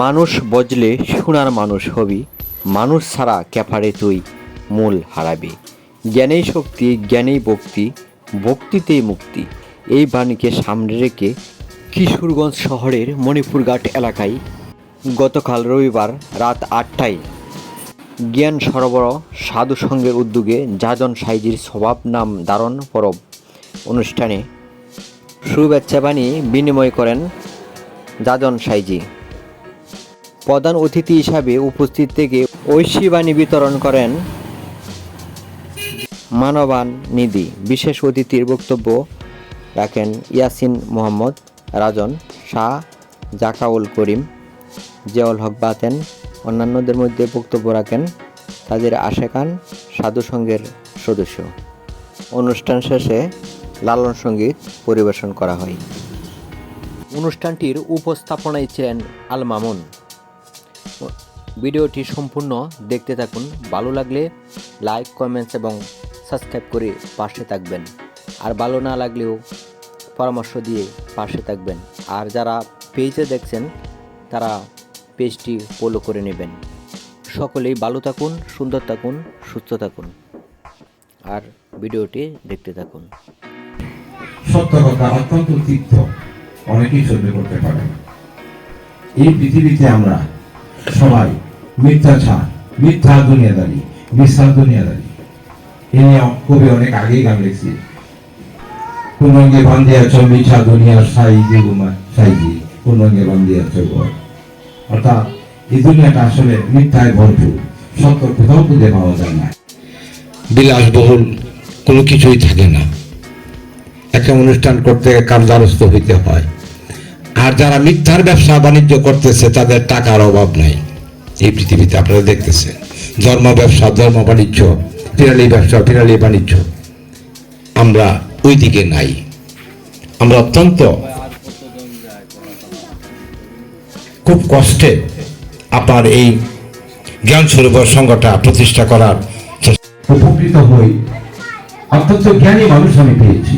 মানুষ বজলে সোনার মানুষ হবি, মানুষ ছাড়া ক্যাফারে তুই মূল হারাবি। জ্ঞানেই শক্তি, জ্ঞানেই ভক্তি, ভক্তিতেই মুক্তি। এই বাণীকে সামনে রেখে কিশোরগঞ্জ শহরের মণিপুরঘাট এলাকায় গতকাল রবিবার রাত আটটায় জ্ঞান সরবরাহ সাধু সংঘের উদ্যোগে যাজন সাইজির স্বভাব নাম ধারণ পরব। অনুষ্ঠানে শুভেচ্ছা বাণী বিনিময় করেন যাজন সাইজি। প্রধান অতিথি হিসাবে উপস্থিত থেকে ঐশীবাণী বিতরণ করেন মানবান নিধি। বিশেষ অতিথির বক্তব্য রাখেন ইয়াসিন মোহাম্মদ, রাজন শাহ, জাকাউল করিম, জিয়াউল হক বাতেন। অন্যান্যদের মধ্যে বক্তব্য রাখেন তাদের আশেকান সাধু সংঘের সদস্য। অনুষ্ঠান শেষে লালন সংগীত পরিবেশন করা হয়। অনুষ্ঠানটির উপস্থাপনায় ছিলেন আল মামুন। ভিডিওটি সম্পূর্ণ দেখতে থাকুন। ভালো লাগলে লাইক, কমেন্টস এবং সাবস্ক্রাইব করে পাশে থাকবেন। আর ভালো না লাগলেও পরামর্শ দিয়ে পাশে থাকবেন। আর যারা পেজে দেখছেন, তারা পেজটি ফলো করে নেবেন। সকলেই ভালো থাকুন, সুন্দর থাকুন, সুস্থ থাকুন। আর ভিডিওটি দেখতে থাকুন। অত্যন্ত তিক্ত অনেকেই সহ্য করতে পারে না। এই পৃথিবীতে আমরা সবাই মিথ্যা দুনিয়াদারি মিথ্যা দুনিয়াদারি এ নিয়ে কবি অনেক আগেই গান লিখছি। বান্ধিয়াছ মিঠা দুনিয়ার সাই দিগুমা সাইজি পূর্ণঙ্গে বান্ধিয়াছ ঘর। অর্থাৎ এই দুনিয়াটা আসলে মিথ্যায় ভরপুর, সত্য কোথাও খুঁজে পাওয়া যায় না। বিলাসবহুল কোনো কিছুই থাকে না। একটা অনুষ্ঠান করতে কার দ্বারস্থ হইতে হয়। আর যারা মিথ্যার ব্যবসা বাণিজ্য করতেছে, তাদের টাকার অভাব নাই। এই পৃথিবীতে আপনারা দেখতেছেন, ধর্ম ব্যবসা, ধর্ম বাণিজ্য, পিরালি ব্যবসা, পিরালি বাণিজ্য। আমরা ওই দিকে নাই। আমরা অত্যন্ত খুব কষ্টে আপনার এই জ্ঞান সরোবর সংঘটা প্রতিষ্ঠা করার উপকৃত হই। অত্যন্ত জ্ঞানী মানুষ আমি পেয়েছি।